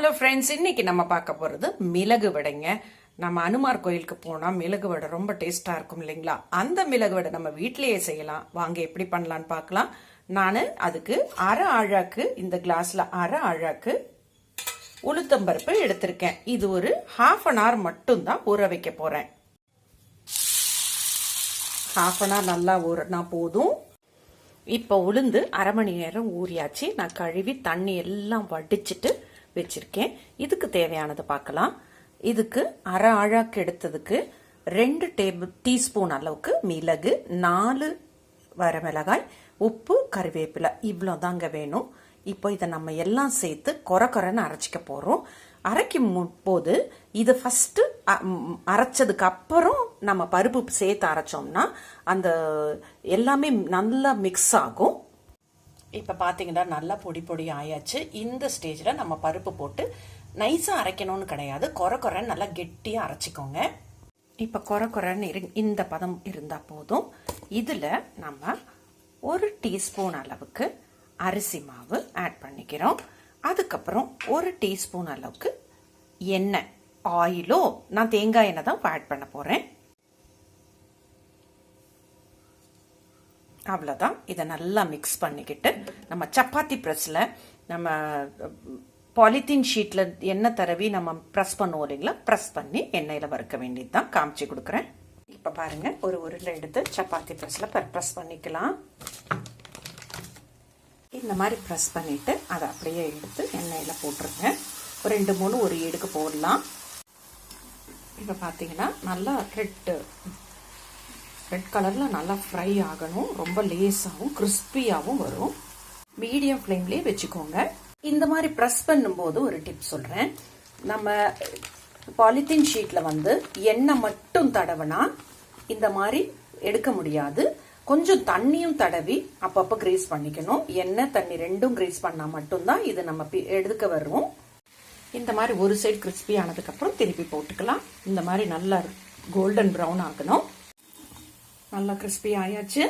Hello friends இன்னைக்கு நம்ம பார்க்க போகிறது மிளகு வடைங்க. நம்ம அனுமார் கோயிலுக்கு போனால் மிளகு வடை ரொம்ப டேஸ்ட்டாக இருக்கும் இல்லைங்களா? அந்த மிளகு வடை நம்ம வீட்டிலேயே செய்யலாம். வாங்க எப்படி பண்ணலான்னு பார்க்கலாம். நான் அதுக்கு அரை அழாக்கு இந்த கிளாஸில் அரை அழாக்கு உளுத்தம்பருப்பு எடுத்திருக்கேன். இது ஒரு ஹாஃப் அன் ஹவர் மட்டும்தான் ஊற வைக்க போகிறேன் ஹாஃப் அன் ஹவர் நல்லா ஊறினா போதும். இப்போ உளுந்து அரை மணி நேரம் ஊறியாச்சு. நான் கழுவி தண்ணி எல்லாம் வடிச்சிட்டு வச்சிருக்கேன். இதுக்கு தேவையானது பார்க்கலாம். இதுக்கு அரை ஆழாக்கு எடுத்ததுக்கு ரெண்டு டேபிள் டீஸ்பூன் அளவுக்கு மிளகு நாலு வரமிளகாய் உப்பு கறிவேப்பிலை இவ்வளோ தாங்க வேணும். இப்போ இதை நம்ம எல்லாம் சேர்த்து கொர கொரன்னு அரைச்சிக்க போகிறோம் அரைக்கும் போது இது ஃபஸ்ட்டு அரைச்சதுக்கு அப்புறம் நம்ம பருப்பு சேர்த்து அரைச்சோம்னா அந்த எல்லாமே நல்லா மிக்ஸ் ஆகும். இப்போ பார்த்தீங்கன்னா நல்லா பொடி பொடி ஆயாச்சு. இந்த ஸ்டேஜில் நம்ம பருப்பு போட்டு நைஸாக அரைக்கணும்னு கிடையாது. கொர கொரன்னு நல்லா கெட்டியாக அரைச்சிக்கோங்க. இப்போ கொர கொரன்னு இரு இந்த பதம் இருந்தால் போதும். இதில் நம்ம ஒரு டீஸ்பூன் அளவுக்கு அரிசி மாவு ஆட் பண்ணிக்கிறோம். அதுக்கப்புறம் ஒரு டீஸ்பூன் அளவுக்கு எண்ணெய். ஆயிலோ நான் தேங்காய் எண்ணெய் தான் ஆட் பண்ண போகிறேன் அவ்வளோதான் இதை நல்லா மிக்ஸ் பண்ணிக்கிட்டு நம்ம சப்பாத்தி ப்ரெஸ்ஸில் நம்ம பாலித்தீன் ஷீட்டில் எண்ணெய் தடவி நம்ம ப்ரெஸ் பண்ணுவோம் இல்லைங்களா? ப்ரெஸ் பண்ணி எண்ணெயில் வறுக்க வேண்டியது தான் காமிச்சு கொடுக்குறேன். இப்போ பாருங்கள் ஒரு உருளை எடுத்து சப்பாத்தி ப்ரெஸ்ஸில் ப்ரெஸ் பண்ணிக்கலாம். இந்த மாதிரி ப்ரெஸ் பண்ணிவிட்டு அதை அப்படியே எடுத்து எண்ணெயில் போட்டுருங்க. ஒரு ரெண்டு மூணு ஒரு எடுக்கு போடலாம். இப்போ பார்த்தீங்கன்னா நல்லா ரெட்டு ரெட் கலரில் நல்லா ஃப்ரை ஆகணும். ரொம்ப லேஸாகவும் கிறிஸ்பியாகவும் வரும். மீடியம் ஃப்ளேம்லேயே வச்சுக்கோங்க. இந்த மாதிரி ப்ரெஸ் பண்ணும்போது ஒரு டிப் சொல்கிறேன் நம்ம பாலித்தீன் ஷீட்டில் வந்து எண்ணெய் மட்டும் தடவினா இந்த மாதிரி எடுக்க முடியாது. கொஞ்சம் தண்ணியும் தடவி அப்பப்போ கிரீஸ் பண்ணிக்கணும். எண்ணெய் தண்ணி ரெண்டும் கிரீஸ் பண்ணால் மட்டும்தான் இது நம்ம எடுக்க வருவோம். இந்த மாதிரி ஒரு சைடு கிறிஸ்பி ஆனதுக்கப்புறம் திருப்பி போட்டுக்கலாம். இந்த மாதிரி நல்லா கோல்டன் ப்ரௌன் ஆகணும். நல்லா கிறிஸ்பி ஆயாச்சு.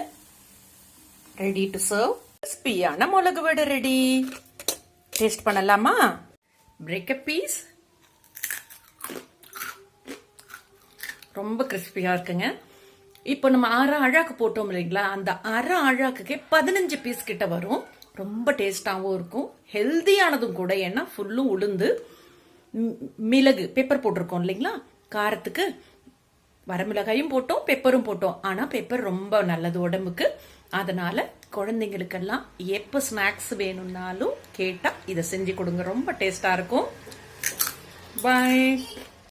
ரெடி டு சர்வ் கிறிஸ்பியான மிளகு வடை ரெடி டேஸ்ட் பண்ணலாமா? பிரேக் பீஸ் ரொம்ப கிறிஸ்பியா இருக்குங்க. இப்போ நம்ம அரை அழாக்கு போட்டோம் இல்லைங்களா? அந்த அரை அழாக்குக்கே பதினஞ்சு பீஸ் கிட்ட வரும். ரொம்ப டேஸ்டாகவும் இருக்கும். ஹெல்தியானதும் கூட ஏன்னா ஃபுல்லும் உளுந்து மிளகு பெப்பர் போட்டிருக்கோம் இல்லைங்களா? காரத்துக்கு வரமிளகாயும் போட்டோம் பெப்பரும் போட்டோம். ஆனால் பெப்பர் ரொம்ப நல்லது உடம்புக்கு. அதனால குழந்தைங்களுக்கெல்லாம் எப்போ ஸ்நாக்ஸ் வேணும்னாலும் கேட்டால் இதை செஞ்சு கொடுங்க. ரொம்ப டேஸ்டாக இருக்கும். பாய்